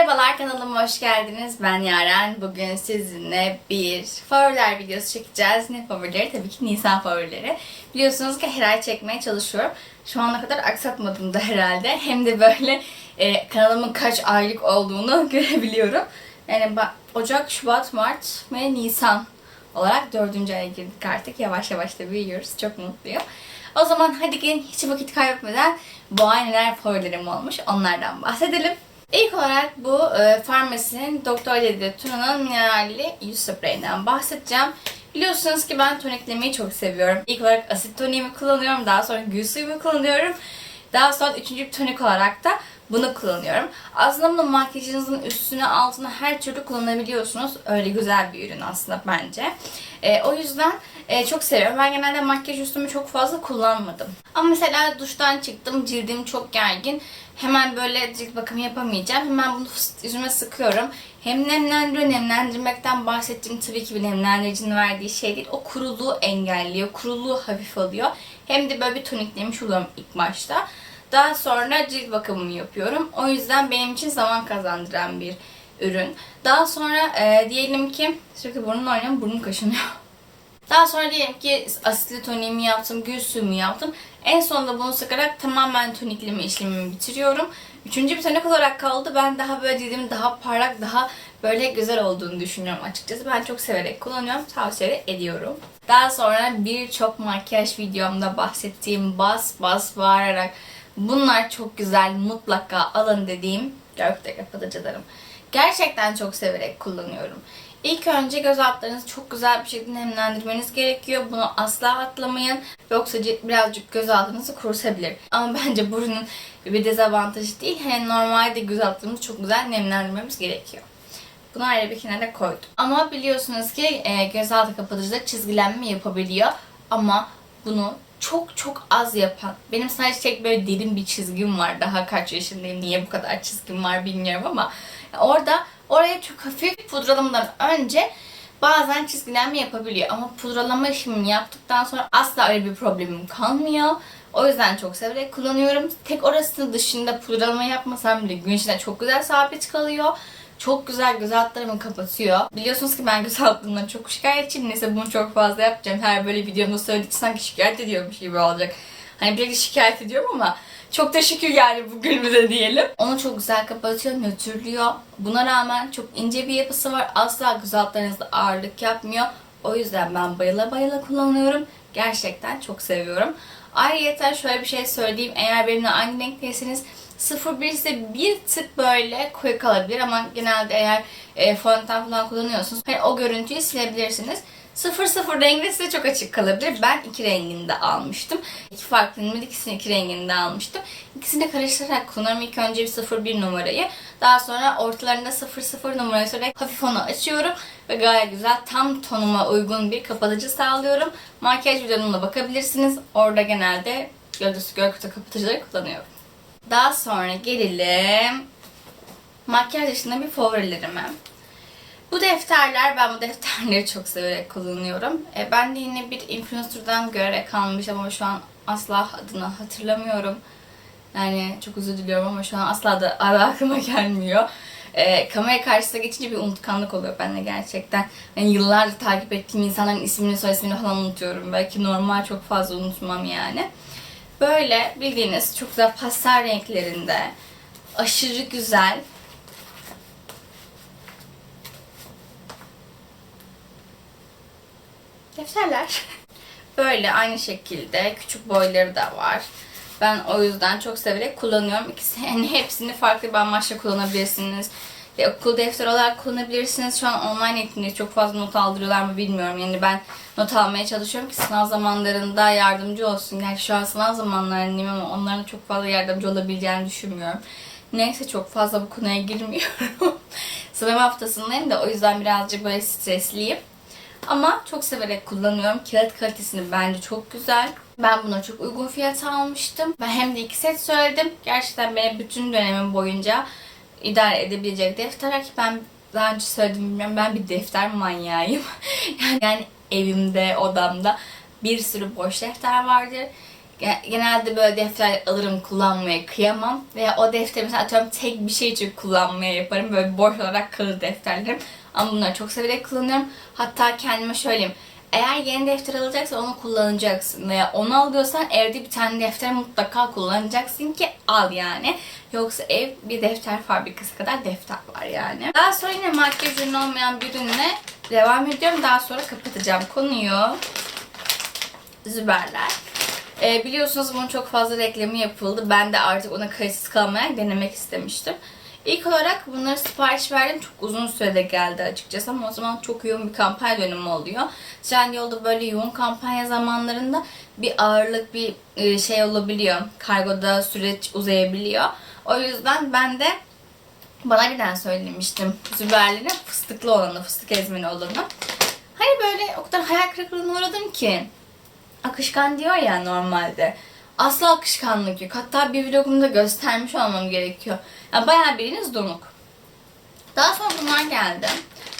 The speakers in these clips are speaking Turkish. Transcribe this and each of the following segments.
Merhabalar kanalıma hoş geldiniz. Ben Yaren. Bugün sizinle bir favoriler videosu çekeceğiz. Ne favorileri? Tabii ki Nisan favorileri. Biliyorsunuz ki her ay çekmeye çalışıyorum. Şu ana kadar aksatmadım da herhalde. Hem de böyle e, kanalımın kaç aylık olduğunu görebiliyorum. Yani Ocak, Şubat, Mart ve Nisan olarak dördüncü aya girdik artık. Yavaş yavaş da büyüyoruz. Çok mutluyum. O zaman hadi gelin hiç vakit kaybetmeden bu ay neler favorilerim olmuş onlardan bahsedelim. İlk olarak bu e, farmasinin Doktor Lady Tuna'nın mineralli yüz spreyinden bahsedeceğim. Biliyorsunuz ki ben toniklemeyi çok seviyorum. İlk olarak asit toniğimi kullanıyorum. Daha sonra gül suyumu kullanıyorum. Daha sonra üçüncü bir tonik olarak da bunu kullanıyorum. Aslında bunu makyajınızın üstüne altına her türlü kullanabiliyorsunuz. Öyle güzel bir ürün aslında bence. E, o yüzden e, çok seviyorum. Ben genelde makyaj üstümü çok fazla kullanmadım. Ama mesela duştan çıktım cildim çok gergin. Hemen böyle cilt bakımı yapamayacağım. Hemen bunu yüzüme sıkıyorum. Hem nemlendiriyor, nemlendirmekten bahsettiğim tabii ki bir nemlendiricinin verdiği şey değil. O kuruluğu engelliyor, kuruluğu hafif alıyor. Hem de böyle bir toniklemiş oluyorum ilk başta. Daha sonra cilt bakımını yapıyorum. O yüzden benim için zaman kazandıran bir ürün. Daha sonra e, diyelim ki sürekli burnumla oynuyorum, burnum kaşınıyor. Daha sonra diyelim ki asitli toniğimi yaptım, gül suyumu yaptım. En sonunda bunu sıkarak tamamen tonikleme işlemimi bitiriyorum. Üçüncü bir tonik olarak kaldı. Ben daha böyle cildimin daha parlak, daha böyle güzel olduğunu düşünüyorum açıkçası. Ben çok severek kullanıyorum. Tavsiye ediyorum. Daha sonra birçok makyaj videomda bahsettiğim bas bas bağırarak bunlar çok güzel mutlaka alın dediğim gökte kapatıcılarım. Gerçekten çok severek kullanıyorum. İlk önce göz altlarınızı çok güzel bir şekilde nemlendirmeniz gerekiyor. Bunu asla atlamayın. Yoksa birazcık göz altınızı kurutabilir. Ama bence bu ürünün bir dezavantajı değil. Hani normalde göz altlarımızı çok güzel nemlendirmemiz gerekiyor. Bunu ayrı bir kenara koydum. Ama biliyorsunuz ki e, gözaltı kapatıcıda çizgilenme yapabiliyor. Ama bunu çok çok az yapan. Benim sadece tek böyle derin bir çizgim var. Daha kaç yaşındayım, niye bu kadar çizgim var bilmiyorum ama orada oraya çok hafif pudralamadan önce bazen çizgilenme yapabiliyor. Ama pudralama işlemini yaptıktan sonra asla öyle bir problemim kalmıyor. O yüzden çok severek kullanıyorum. Tek orasının dışında pudralama yapmasam bile gün içinde çok güzel sabit kalıyor. Çok güzel göz altlarımı kapatıyor. Biliyorsunuz ki ben göz altlarımdan çok şikayetçiyim. Neyse bunu çok fazla yapacağım. Her böyle videomda söyledikçe sanki şikayet ediyormuş gibi olacak. Hani bir şikayet ediyorum ama çok da şükür yani bugünümüze diyelim. Onu çok güzel kapatıyor, nötrlüyor. Buna rağmen çok ince bir yapısı var. Asla göz altlarınızda ağırlık yapmıyor. O yüzden ben bayıla bayıla kullanıyorum. Gerçekten çok seviyorum. Ayrıca şöyle bir şey söyleyeyim. Eğer benimle aynı renkteyseniz 01 ise bir tık böyle koyu kalabilir ama genelde eğer e, fondöten falan kullanıyorsunuz hani o görüntüyü silebilirsiniz. 00 rengi size çok açık kalabilir. Ben iki renginde almıştım. İki farklı numara ikisini iki renginde almıştım. İkisini karıştırarak kullanıyorum. İlk önce bir 01 numarayı. Daha sonra ortalarında 00 numarayı sürekli hafif onu açıyorum. Ve gayet güzel tam tonuma uygun bir kapatıcı sağlıyorum. Makyaj videomuna bakabilirsiniz. Orada genelde göz gökyüzü kapatıcıları kullanıyorum. Daha sonra gelelim makyaj dışında bir favorilerime. Bu defterler, ben bu defterleri çok severek kullanıyorum. E, ben de yine bir influencer'dan görerek almış ama şu an asla adını hatırlamıyorum. Yani çok özür diliyorum ama şu an asla da adı aklıma gelmiyor. E, kamera karşısına geçince bir unutkanlık oluyor bende gerçekten. Yani yıllardır takip ettiğim insanların ismini, soy ismini falan unutuyorum. Belki normal çok fazla unutmam yani. Böyle bildiğiniz çok güzel pastel renklerinde aşırı güzel defterler. Böyle aynı şekilde küçük boyları da var. Ben o yüzden çok severek kullanıyorum. İkisi, yani hepsini farklı bir amaçla kullanabilirsiniz. Ve okul defteri olarak kullanabilirsiniz. Şu an online eğitimde çok fazla not aldırıyorlar mı bilmiyorum. Yani ben not almaya çalışıyorum ki sınav zamanlarında yardımcı olsun. Yani şu an sınav zamanlarındayım ama onların çok fazla yardımcı olabileceğini düşünmüyorum. Neyse çok fazla bu konuya girmiyorum. sınav haftasındayım da o yüzden birazcık böyle stresliyim. Ama çok severek kullanıyorum. Kağıt kalitesini bence çok güzel. Ben buna çok uygun fiyat almıştım. Ben hem de iki set söyledim. Gerçekten beni bütün dönemim boyunca idare edebilecek defterler ki ben daha önce söyledim bilmiyorum ben bir defter manyağıyım. yani, evimde, odamda bir sürü boş defter vardır. Ge- Genelde böyle defter alırım kullanmaya kıyamam. Veya o defteri mesela atıyorum tek bir şey için kullanmaya yaparım. Böyle boş olarak kalır defterlerim. Ama bunları çok severek kullanıyorum. Hatta kendime söyleyeyim. Eğer yeni defter alacaksan onu kullanacaksın. Veya onu alıyorsan evde bir tane defter mutlaka kullanacaksın ki al yani. Yoksa ev bir defter fabrikası kadar defter var yani. Daha sonra yine makyaj ürünü olmayan bir ürünle devam ediyorum. Daha sonra kapatacağım konuyu. Züberler. Ee, biliyorsunuz bunun çok fazla reklamı yapıldı. Ben de artık ona kayıtsız kalmaya denemek istemiştim. İlk olarak bunları sipariş verdim. Çok uzun sürede geldi açıkçası ama o zaman çok yoğun bir kampanya dönemi oluyor. Trendyol'da böyle yoğun kampanya zamanlarında bir ağırlık bir e, şey olabiliyor. Kargoda süreç uzayabiliyor. O yüzden ben de bana birden söylemiştim. Züberlerin fıstıklı olanı, fıstık ezmeli olanı. Hani böyle o kadar hayal kırıklığına uğradım ki akışkan diyor ya normalde. Asla akışkanlık yok. Hatta bir vlogumda göstermiş olmam gerekiyor. Yani bayağı biriniz donuk. Daha sonra bunlar geldi.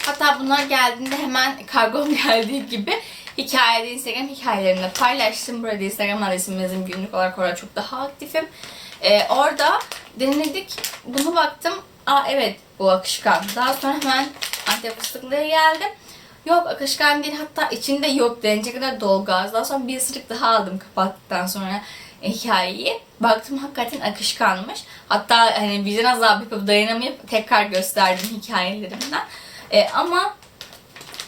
Hatta bunlar geldiğinde hemen kargom geldiği gibi hikayede Instagram hikayelerimde paylaştım. Burada Instagram adresim yazım günlük olarak orada çok daha aktifim. Ee, orada denedik. Bunu baktım. Aa evet bu akışkan. Daha sonra hemen Antep fıstıklıya geldim. Yok akışkan değil hatta içinde yok denecek kadar dolgaz. Daha sonra bir ısırık daha aldım kapattıktan sonra hikayeyi. Baktım hakikaten akışkanmış. Hatta hani vicdan azabı yapıp dayanamayıp tekrar gösterdim hikayelerimden. Ee, ama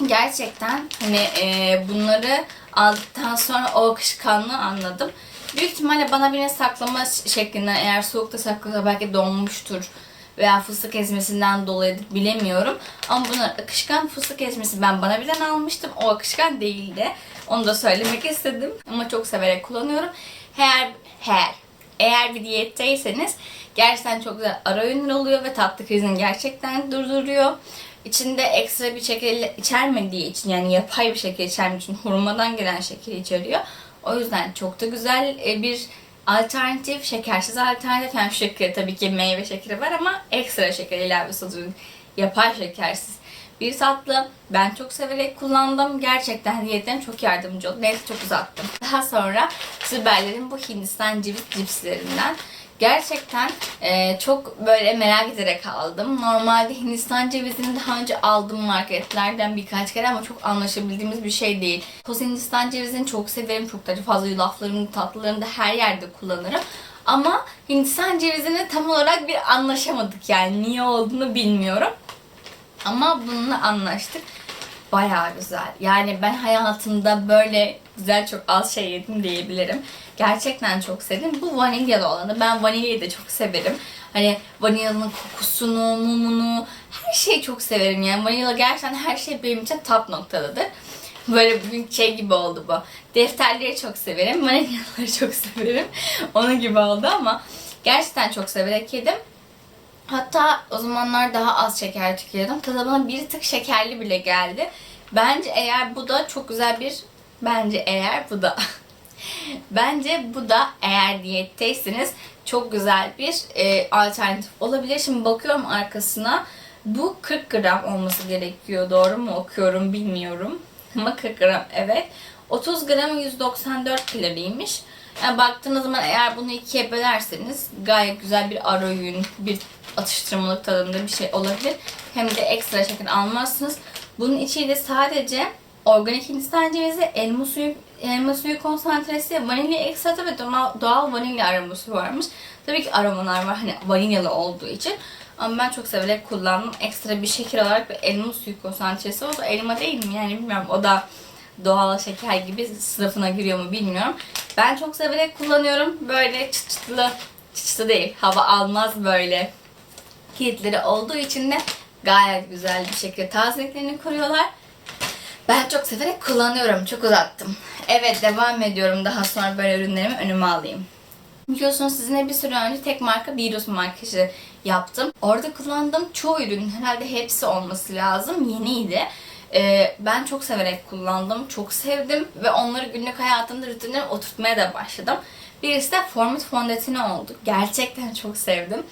gerçekten hani e, bunları aldıktan sonra o akışkanlığı anladım. Büyük ihtimalle bana birine saklama şeklinden eğer soğukta saklasa belki donmuştur veya fıstık ezmesinden dolayı bilemiyorum. Ama bunlar akışkan fıstık ezmesi ben bana birden almıştım. O akışkan değildi. Onu da söylemek istedim. Ama çok severek kullanıyorum. Eğer, eğer, eğer bir diyetteyseniz gerçekten çok güzel ara öğünler oluyor ve tatlı krizini gerçekten durduruyor. İçinde ekstra bir şeker içermediği için yani yapay bir şeker içermediği için hurmadan gelen şekeri içeriyor. O yüzden çok da güzel e, bir alternatif, şekersiz alternatif. Yani şu şekeri tabii ki meyve şekeri var ama ekstra şeker ilavesi oluyor. Yapay şekersiz bir tatlı. Ben çok severek kullandım. Gerçekten diyetlerim çok yardımcı oldu. Neyse çok uzattım. Daha sonra Züberlerin bu Hindistan ceviz cipslerinden gerçekten e, çok böyle merak ederek aldım. Normalde Hindistan cevizini daha önce aldım marketlerden birkaç kere ama çok anlaşabildiğimiz bir şey değil. Toz Hindistan cevizini çok severim. Çok da fazla yulaflarımda, tatlılarımda her yerde kullanırım. Ama Hindistan cevizini tam olarak bir anlaşamadık yani. Niye olduğunu bilmiyorum. Ama bununla anlaştık. Bayağı güzel. Yani ben hayatımda böyle güzel çok az şey yedim diyebilirim. Gerçekten çok sevdim. Bu vanilyalı olanı. Ben vanilyayı da çok severim. Hani vanilyanın kokusunu, mumunu, her şeyi çok severim. Yani vanilya gerçekten her şey benim için top noktadadır. Böyle bir şey gibi oldu bu. Defterleri çok severim. Vanilyaları çok severim. Onun gibi oldu ama gerçekten çok severek yedim. Hatta o zamanlar daha az şeker tüketiyordum. Tadı bana bir tık şekerli bile geldi. Bence eğer bu da çok güzel bir... Bence eğer bu da... Bence bu da eğer diyetteyseniz çok güzel bir e, alternatif olabilir. Şimdi bakıyorum arkasına. Bu 40 gram olması gerekiyor. Doğru mu okuyorum bilmiyorum. Ama 40 gram evet. 30 gramı 194 kaloriymiş. Yani baktığınız zaman eğer bunu ikiye bölerseniz gayet güzel bir ara öğün, bir atıştırmalık tadında bir şey olabilir. Hem de ekstra şeker almazsınız. Bunun içinde sadece organik hindistan cevizi, elma suyu, elma suyu konsantresi, vanilya ekstratı ve doğal, vanilya aroması varmış. Tabii ki aromalar var hani vanilyalı olduğu için. Ama ben çok severek kullandım. Ekstra bir şeker olarak bir elma suyu konsantresi. O da elma değil mi? Yani bilmiyorum. O da doğal şeker gibi sınıfına giriyor mu bilmiyorum. Ben çok severek kullanıyorum. Böyle çıt çıtlı, çıt çıtlı değil. Hava almaz böyle kilitleri olduğu için de gayet güzel bir şekilde tazeliklerini koruyorlar. Ben çok severek kullanıyorum. Çok uzattım. Evet devam ediyorum. Daha sonra böyle ürünlerimi önüme alayım. Biliyorsunuz sizinle bir süre önce tek marka Virus makyajı yaptım. Orada kullandığım çoğu ürün herhalde hepsi olması lazım. Yeniydi. Ee, ben çok severek kullandım. Çok sevdim. Ve onları günlük hayatımda rutinlerime oturtmaya da başladım. Birisi de Formit fondöteni oldu. Gerçekten çok sevdim.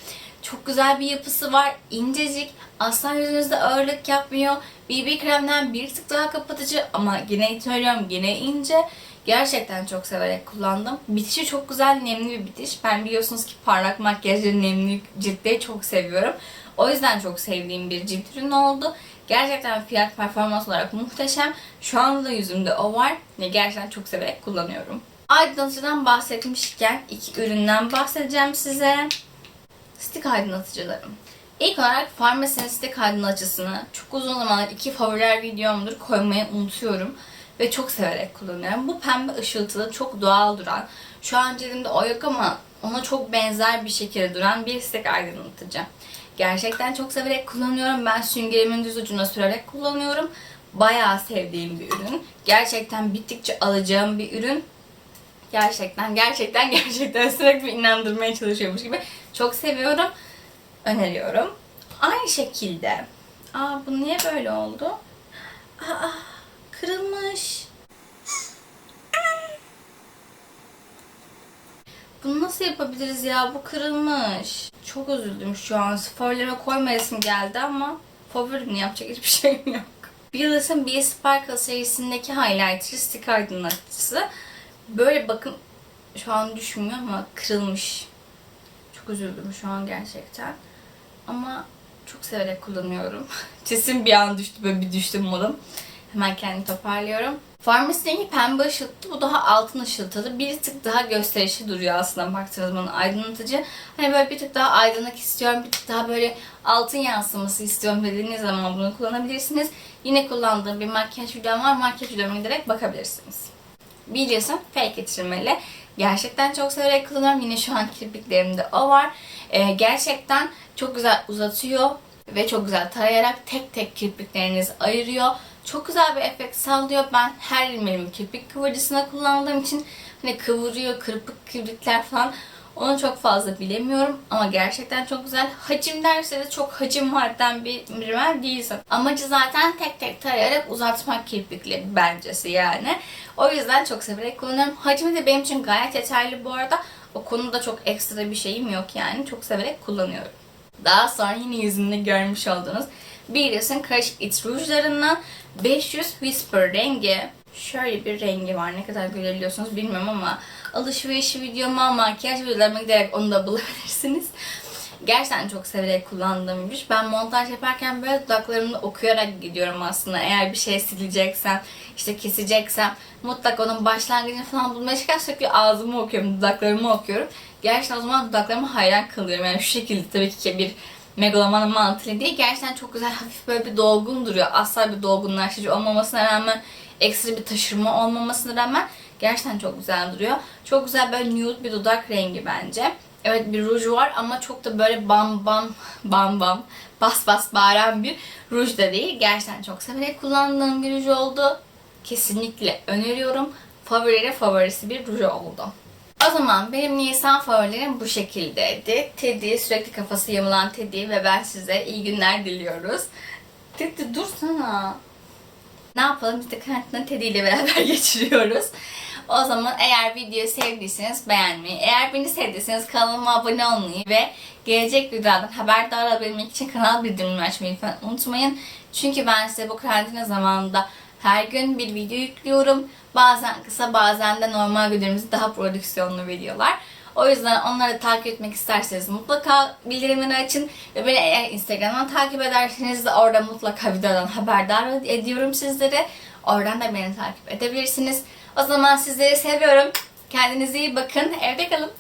Çok güzel bir yapısı var. incecik. Asla yüzünüzde ağırlık yapmıyor. BB kremden bir tık daha kapatıcı ama yine söylüyorum yine ince. Gerçekten çok severek kullandım. Bitişi çok güzel, nemli bir bitiş. Ben biliyorsunuz ki parlak makyajlı nemli ciltleri çok seviyorum. O yüzden çok sevdiğim bir cilt ürünü oldu. Gerçekten fiyat performans olarak muhteşem. Şu anda da yüzümde o var ve gerçekten çok severek kullanıyorum. Aydınlatıcıdan bahsetmişken iki üründen bahsedeceğim size. Stik aydınlatıcılarım. İlk olarak Farmasi'nin stik aydınlatıcısını çok uzun zamandır iki favoriler videomdur koymayı unutuyorum. Ve çok severek kullanıyorum. Bu pembe ışıltılı, çok doğal duran, şu an cildimde o yok ama ona çok benzer bir şekilde duran bir stik aydınlatıcı. Gerçekten çok severek kullanıyorum. Ben süngerimin düz ucuna sürerek kullanıyorum. Bayağı sevdiğim bir ürün. Gerçekten bittikçe alacağım bir ürün. Gerçekten, gerçekten, gerçekten sürekli inandırmaya çalışıyormuş gibi. Çok seviyorum. Öneriyorum. Aynı şekilde. Aa bu niye böyle oldu? Aa kırılmış. Bunu nasıl yapabiliriz ya? Bu kırılmış. Çok üzüldüm şu an. Favorilere koymayasım geldi ama favorim yapacak hiçbir şeyim yok. Billes'ın Be Sparkle serisindeki highlighter stick aydınlatıcısı. Böyle bakın şu an düşmüyor ama kırılmış. Çok üzüldüm şu an gerçekten. Ama çok severek kullanıyorum. Sesim bir an düştü böyle bir düştüm modum. Hemen kendimi toparlıyorum. Farmasideki pembe ışıltı bu daha altın ışıltılı. Bir tık daha gösterişli duruyor aslında baktığınız zaman aydınlatıcı. Hani böyle bir tık daha aydınlık istiyorum, bir tık daha böyle altın yansıması istiyorum dediğiniz zaman bunu kullanabilirsiniz. Yine kullandığım bir makyaj videom var. Makyaj videoma giderek bakabilirsiniz. Biliyorsun fake geçirmeli. Gerçekten çok severek kullanıyorum. Yine şu an kirpiklerimde o var. Ee, gerçekten çok güzel uzatıyor ve çok güzel tarayarak tek tek kirpiklerinizi ayırıyor. Çok güzel bir efekt sağlıyor. Ben her ilmeğimi kirpik kıvırcısına kullandığım için hani kıvırıyor, kırpık kirpikler falan onu çok fazla bilemiyorum ama gerçekten çok güzel. Hacim derseniz çok hacim vardan bir rimel değilsin. Amacı zaten tek tek tarayarak uzatmak kirpikli bencesi yani. O yüzden çok severek kullanıyorum. Hacmi de benim için gayet yeterli bu arada. O konuda çok ekstra bir şeyim yok yani. Çok severek kullanıyorum. Daha sonra yine yüzümde görmüş olduğunuz Billes'in karışık iç rujlarından 500 Whisper rengi. Şöyle bir rengi var. Ne kadar görebiliyorsunuz bilmiyorum ama alışveriş videoma, makyaj videolarıma giderek onu da bulabilirsiniz. Gerçekten çok severek kullandığım bir. Ben montaj yaparken böyle dudaklarımı okuyarak gidiyorum aslında. Eğer bir şey sileceksem, işte keseceksem mutlaka onun başlangıcını falan bulmaya çıkar sürekli ağzımı okuyorum, dudaklarımı okuyorum. Gerçekten o zaman dudaklarıma hayran kalıyorum. Yani şu şekilde tabii ki bir megaloman mantığıyla değil. Gerçekten çok güzel hafif böyle bir dolgun duruyor. Asla bir dolgunlaştırıcı olmamasına rağmen ekstra bir taşırma olmamasına rağmen gerçekten çok güzel duruyor. Çok güzel böyle nude bir dudak rengi bence. Evet bir ruj var ama çok da böyle bam bam bam bam bas bas bağıran bir ruj da değil. Gerçekten çok severek kullandığım bir ruj oldu. Kesinlikle öneriyorum. Favori favorisi bir ruj oldu. O zaman benim Nisan favorilerim bu şekildeydi. Teddy, sürekli kafası yamılan Teddy ve ben size iyi günler diliyoruz. Teddy dursana. Ne yapalım biz de karantina Teddy ile beraber geçiriyoruz. O zaman eğer videoyu sevdiyseniz beğenmeyi, eğer beni sevdiyseniz kanalıma abone olmayı ve gelecek videolardan haberdar olabilmek için kanal bildirimini açmayı unutmayın. Çünkü ben size bu karantina zamanında her gün bir video yüklüyorum. Bazen kısa bazen de normal videolarımızı daha prodüksiyonlu videolar. O yüzden onları takip etmek isterseniz mutlaka bildirimleri açın. Ve beni eğer Instagram'dan takip ederseniz de orada mutlaka videodan haberdar ediyorum sizleri. Oradan da beni takip edebilirsiniz. O zaman sizleri seviyorum. Kendinize iyi bakın. Evde kalın.